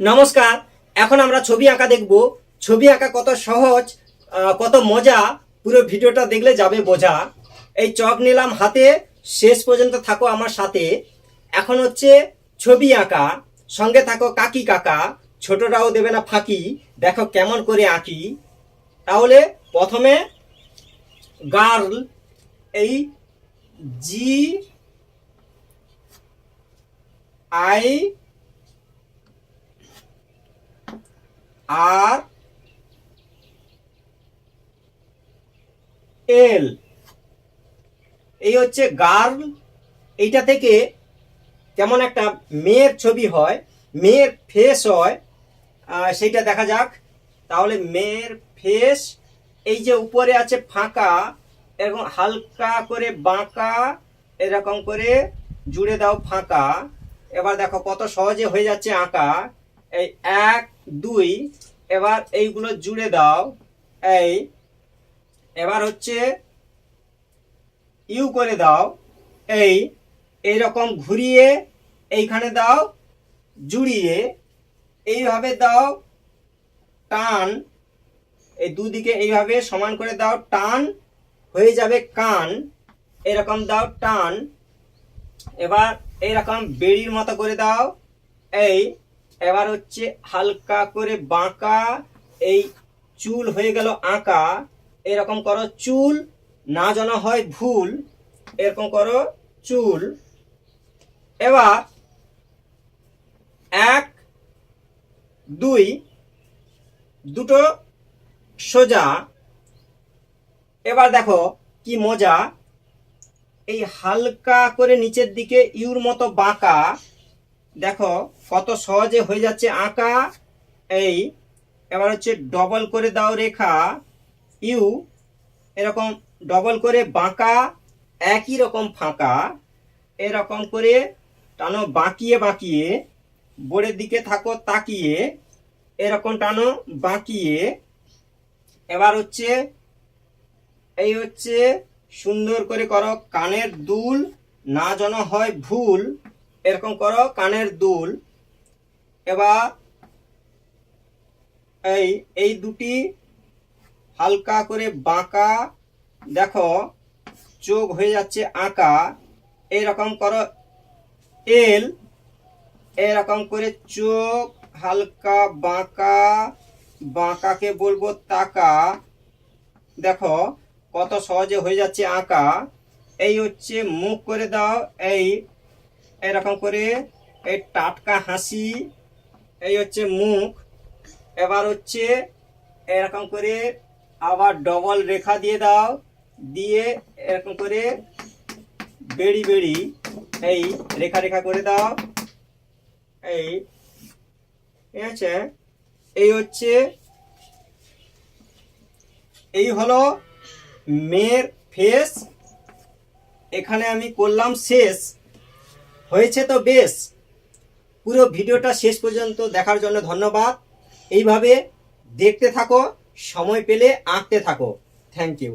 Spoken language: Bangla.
নমস্কার, এখন আমরা ছবি আঁকা দেখব। ছবি আঁকা কত সহজ কত মজা, পুরো ভিডিওটা দেখলে যাবে বোঝা। এই চক নিলাম হাতে, শেষ পর্যন্ত থাকো আমার সাথে। এখন হচ্ছে ছবি আঁকা। সঙ্গে থাকো কাকি কাকা। ছোটরাও দেবে না ফাঁকি। দেখো কেমন করে আঁকি। তাহলে প্রথমে গার্ল, এই জি আই আর এল। এই হচ্ছে গার্ল। এইটা থেকে কেমন একটা মেয়ের ছবি হয়, মেয়ের ফেস হয়। সেইটা দেখা যাক। তাহলে মেয়ের ফেস এই যে উপরে আছে ফাঁকা, এরকম হালকা করে বাঁকা, এরকম করে জুড়ে দাও ফাঁকা। এবার দেখো কত সহজে হয়ে যাচ্ছে আঁকা। এই এক দুই, এবার এইগুলো জুড়ে দাও। এই, এবার হচ্ছে ইউ করে দাও। এই এই রকম ঘুরিয়ে এইখানে দাও, জুড়িয়ে এইভাবে দাও, টান। এই দুদিকে এইভাবে সমান করে দাও, টান। হয়ে যাবে কান। এরকম দাও, টান। এবার এইরকম বেড়ির মতো করে দাও। এই এবার হচ্ছে হালকা করে বাঁকা, এই চুল হয়ে গেল আঁকা। এরকম করো চুল, না জানা হয় ভুল, এরকম করো চুল। এবার এক, দুই, দুটো সোজা। এবার দেখো কি মজা। এই হালকা করে নিচের দিকে ইউর মতো বাঁকা। দেখো, কত সহজে হয়ে যাচ্ছে আঁকা। এই, এবার হচ্ছে ডবল করে দাও রেখা। ইউ, এরকম ডবল করে বাঁকা, একই রকম ফাঁকা। এরকম করে টানো, বাঁকিয়ে বাঁকিয়ে। বোর্ডের দিকে থাকো, তাকিয়ে। এরকম টানো, বাঁকিয়ে। এবার হচ্ছে, এই হচ্ছে সুন্দর করে করো, কানের দুল না যেন হয় ভুল। এরকম করো, কানের দুল, এবার এই এই দুটি হালকা করে বাঁকা, দেখো, চোখ হয়ে যাচ্ছে আঁকা, এইরকম করো, এল এরকম করে চোখ হালকা বাঁকা, বাঁকাকে বলব তাকা, দেখো, কত সহজে হয়ে যাচ্ছে আঁকা, এই হচ্ছে মুখ করে দাও, এই এরকম করে এই টাটকা হাসি, এই হচ্ছে মুখ। এবার হচ্ছে এরকম করে আবার ডবল রেখা দিয়ে দাও, দিয়ে এরকম করে বেড়ি বেড়ি এই রেখা রেখা করে দাও। এই ঠিক আছে এই হচ্ছে, এই হলো মেয়ের ফেস এখানে আমি করলাম শেষ। হয়েছে তো বেশ। পুরো ভিডিওটা শেষ পর্যন্ত দেখার জন্য ধন্যবাদ। এইভাবে দেখতে থাকো, সময় পেলে আঁকতে থাকো। Thank you